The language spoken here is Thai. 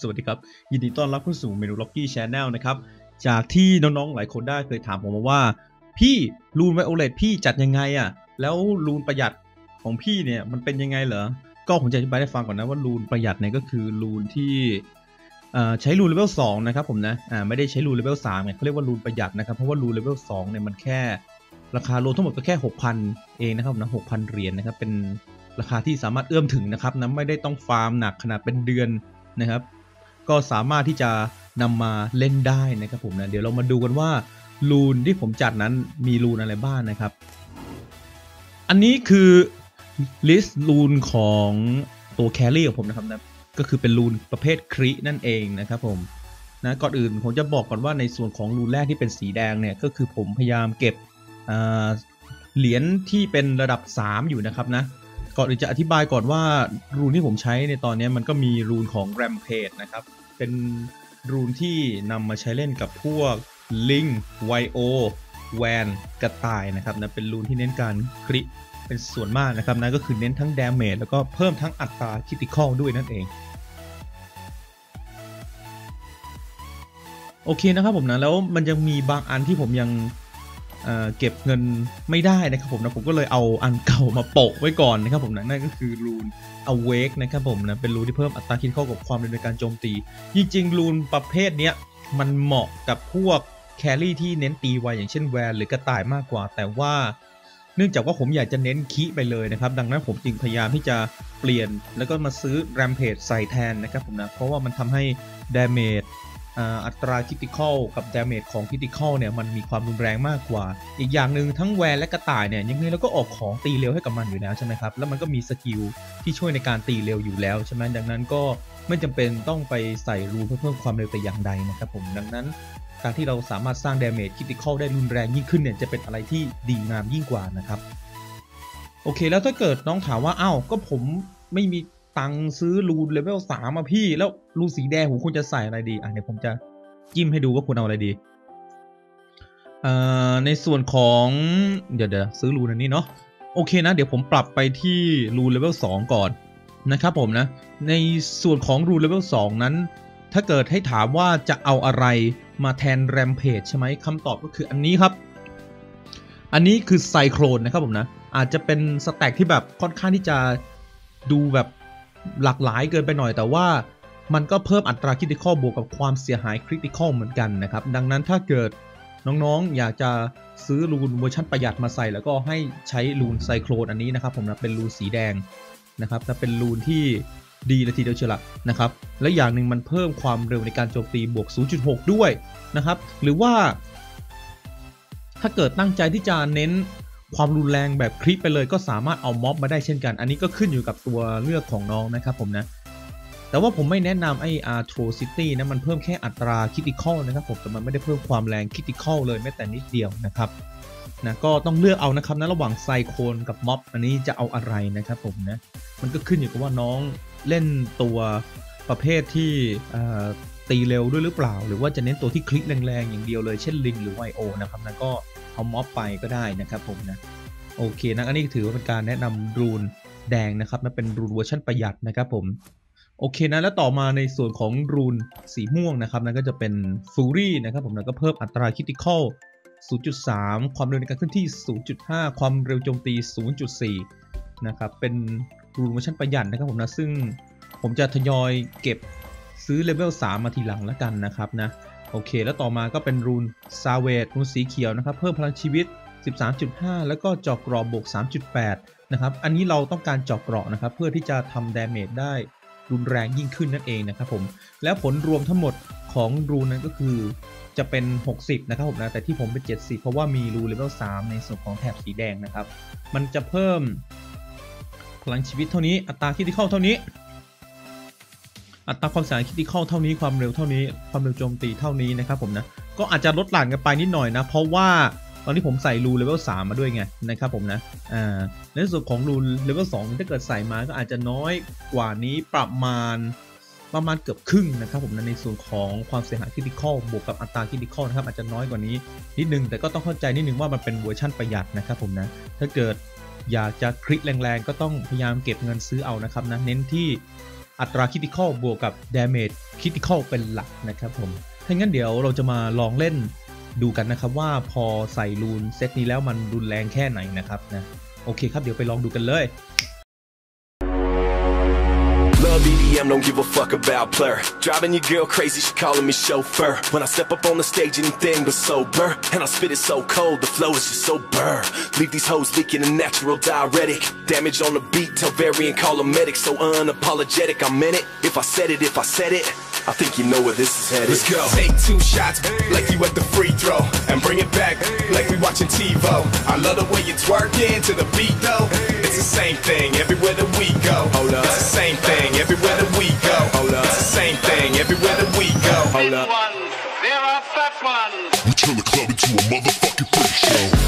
สวัสดีครับ ยินดีต้อนรับเข้าสู่เมนูล็อกกี้ชาแนลนะครับ จากที่น้องๆหลายคนได้เคยถามผมมาว่า พี่รูนไวโอเลตพี่จัดยังไงอะ่ะ แล้วรูนประหยัดของพี่เนี่ยมันเป็นยังไงเหรอ ก็ผมจะอธิบายให้ฟังก่อนนะว่ารูนประหยัดเนี่ยก็คือรูนที่ใช้รูนเลเวลสองนะครับผมนะไม่ได้ใช้รูนเลเวลสามเนี่ยเขาเรียกว่ารูนประหยัดนะครับ เพราะว่ารูนเลเวลสองเนี่ยมันแค่ราคารวมทั้งหมดก็แค่ 6,000 เองนะครับนะ6,000เหรียญนะครับเป็นราคาที่สามารถเอื้อมถึงนะครับนะไม่ได้ต้องฟาร์มหนักขนาดเป็นเดือน นะครับ ก็สามารถที่จะนำมาเล่นได้นะครับผมนะเดี๋ยวเรามาดูกันว่ารูนที่ผมจัดนั้นมีรูนอะไรบ้างนะครับ อันนี้คือลิสต์รูนของตัวแครี่ของผมนะครับนะก็คือเป็นรูนประเภทครินั่นเองนะครับผมนะก่อนอื่นผมจะบอกก่อนว่าในส่วนของรูนแรกที่เป็นสีแดงเนี่ยก็คือผมพยายามเก็บเหรียญที่เป็นระดับ 3 อยู่นะครับนะ ก่อนอื่นจะอธิบายก่อนว่ารูนที่ผมใช้ในตอนนี้มันก็มีรูนของ Rampage นะครับ เป็นรูนที่นำมาใช้เล่นกับพวกลิงไวโอแวนกระต่ายนะครับนะเป็นรูนที่เน้นการคริเป็นส่วนมากนะครับนะก็คือเน้นทั้ง Damage แล้วก็เพิ่มทั้งอัตราคิติคอลด้วยนั่นเองโอเคนะครับผมนะแล้วมันยังมีบางอันที่ผมยัง เอ่อเก็บเงินไม่ได้นะครับผมนะผมก็เลยเอาอันเก่ามาโปะไว้ก่อนนะครับผมนะนั่นก็คือรูน Awake นะครับผมนะเป็นรูนที่เพิ่มอัตราคิดเข้ากับความเร็วในการโจมตี จริงๆรูนประเภทเนี้ยมันเหมาะกับพวกแครี่ที่เน้นตีไวอย่างเช่นแวนหรือกระต่ายมากกว่า แต่ว่าเนื่องจากว่าผมอยากจะเน้นคีไปเลยนะครับ ดังนั้นผมจึงพยายามที่จะเปลี่ยนแล้วก็มาซื้อ Rampage ใส่แทนนะครับผมนะเพราะว่ามันทำให้ Damage อ่า อัตราคิติคอลกับดาเมจของคิติคอลเนี่ยมันมีความรุนแรงมากกว่า อีกอย่างหนึ่งทั้งแวนและกระต่ายเนี่ยยังไงเราก็ออกของตีเร็วให้กับมันอยู่แล้วใช่ไหมครับ แล้วมันก็มีสกิลที่ช่วยในการตีเร็วอยู่แล้วใช่ไหมดังนั้นก็ไม่จำเป็นต้องไปใส่รูเพื่อเพิ่มความเร็วแต่อย่างใดนะครับผมดังนั้น การที่เราสามารถสร้างดาเมจคิติคอลได้รุนแรงยิ่งขึ้นเนี่ยจะเป็นอะไรที่ดีงามยิ่งกว่านะครับโอเคแล้วถ้าเกิดน้องถามว่าอ้าวก็ผมไม่มี ตังค์ซื้อรูนเลเวลสามอะพี่ แล้วรูนสีแดงผมควรจะใส่อะไรดี อะเดี๋ยวผมจะจิ้มให้ดูว่าควรเอาอะไรดีเอ่อในส่วนของเดี๋ยวเดี๋ยวซื้อรูนอันนี้เนาะโอเคนะ เดี๋ยวผมปรับไปที่รูนเลเวลสองก่อนนะครับผมนะ ในส่วนของรูนเลเวลสองนั้น ถ้าเกิดให้ถามว่าจะเอาอะไรมาแทนแรมเพจใช่ไหมคำตอบก็คืออันนี้ครับ อันนี้คือไซโครนนะครับผมนะ อาจจะเป็นสแต็กที่แบบค่อนข้างที่จะดูแบบ หลากหลายเกินไปหน่อยแต่ว่ามันก็เพิ่มอัตราคริติคอลบวกกับความเสียหายคริติคอลเหมือนกันนะครับ ดังนั้นถ้าเกิดน้องๆ อยากจะซื้อรูนเวอร์ชันประหยัดมาใส่ แล้วก็ให้ใช้รูนไซโครนอันนี้นะครับ ผมนะเป็นรูนสีแดงนะครับและเป็นรูนที่ดีเลยทีเดียวเชียวละนะครับ และอย่างหนึ่งมันเพิ่มความเร็วในการโจมตีบวก 0.6 ด้วยนะครับ หรือว่า ถ้าเกิดตั้งใจที่จะเน้น ความรุนแรงแบบคลิปไปเลยก็สามารถเอาม็อบมาได้เช่นกัน อันนี้ก็ขึ้นอยู่กับตัวเลือกของน้องนะครับผมนะ แต่ว่าผมไม่แนะนำไอ้ Atrocity นะ มันเพิ่มแค่อัตราคิติคอลนะครับผม แต่มันไม่ได้เพิ่มความแรงคิติคอลเลยแม้แต่นิดเดียวนะครับ นะ ก็ต้องเลือกเอานะครับนะ ระหว่างไซโคนกับม็อบอันนี้จะเอาอะไรนะครับผมนะ มันก็ขึ้นอยู่กับว่าน้องเล่นตัวประเภทที่ตีเร็วด้วยหรือเปล่า หรือว่าจะเน้นตัวที่คลิกแรงๆอย่างเดียวเลย เช่นลิงหรือไวโอนะครับนะก็ เอาม็อบไปก็ได้นะครับผมนะโอเคนะอันนี้ถือว่าเป็นการแนะนำรูนแดงนะครับนะเป็นรูนเวอร์ชันประหยัดนะครับผมโอเคนะแล้วต่อมาในส่วนของรูนสีม่วงนะครับนั่นก็จะเป็นฟูรี่นะครับผมนะก็เพิ่มอัตราคิติคอล0.3 ความเร็วในการเคลื่อนที่ 0.5 ความเร็วโจมตี 0.4 นะครับเป็นรูนเวอร์ชันประหยัดนะครับผมนะซึ่งผมจะทยอยเก็บซื้อเลเวล3มาทีหลังแล้วกันนะครับนะ โอเค แล้วต่อมาก็เป็นรูนซาเวตรูนสีเขียวนะครับ เพิ่มพลังชีวิต 13.5 แล้วก็จอกรอบบวก 3.8 นะครับ อันนี้เราต้องการจอกกราะนะครับ เพื่อที่จะทำดาเมจได้รุนแรงยิ่งขึ้นนั่นเองนะครับผม แล้วผลรวมทั้งหมดของรูนนั้นก็คือจะเป็น 60 นะครับผมนะ แต่ที่ผมเป็น 70 เพราะว่ามีรูเลเวล 3 ในส่วนของแถบสีแดงนะครับ มันจะเพิ่มพลังชีวิตเท่านี้ อัตราคิติคอลเท่านี้ อัตราความเสียหายคิติคอลเท่านี้ความเร็วเท่านี้ความเร็วโจมตีเท่านี้นะครับผมนะก็อาจจะลดหลั่นกันไปนิดหน่อยนะ เพราะว่าตอนนี้ผมใส่รูเลเวล3มาด้วยไงนะครับผมนะอ่าในส่วนของรูเลเวล2ถ้าเกิดใส่มาก็อาจจะน้อยกว่านี้ประมาณประมาณเกือบครึ่งนะครับผมนะในส่วนของความเสียหายคริติคอลบวกกับอัตราคริติคอลนะครับอาจจะน้อยกว่านี้นิดนึง แต่ก็ต้องเข้าใจนิดนึงว่ามันเป็นเวอร์ชั่นประหยัดนะครับผมนะถ้าเกิดอยากจะคลิกแรงๆ ก็ต้องพยายามเก็บเงินซื้อเอานะครับนะเน้นที่ อัตราคิ t ิคอลบวกกับ damage คิ t ิคอลเป็นหลักนะครับผมถ้างั้นเดี๋ยวเราจะมาลองเล่นดูกันนะครับว่าพอใส่รูนเซตนี้แล้วมันรุนแรงแค่ไหนนะครับนะโอเคครับเดี๋ยวไปลองดูกันเลย EDM, don't give a fuck about blur. Driving your girl crazy, she calling me chauffeur. When I step up on the stage, anything but sober. And I spit it so cold, the flow is just so burr. Leave these hoes leaking a natural diuretic. Damage on the beat, tell variant, call a medic. So unapologetic, I'm in it. If I said it, if I said it. I think you know where this is headed. Let's go. Take two shots, like you at the free throw, and bring it back, like we watching TiVo. I love the way you twerking to the beat though. It's the same thing everywhere that we go. Hold up. It's the same thing everywhere that we go. Hold up. It's the same thing everywhere that we go. Hold up. there are fat ones. We turn the club into a motherfucking freak show.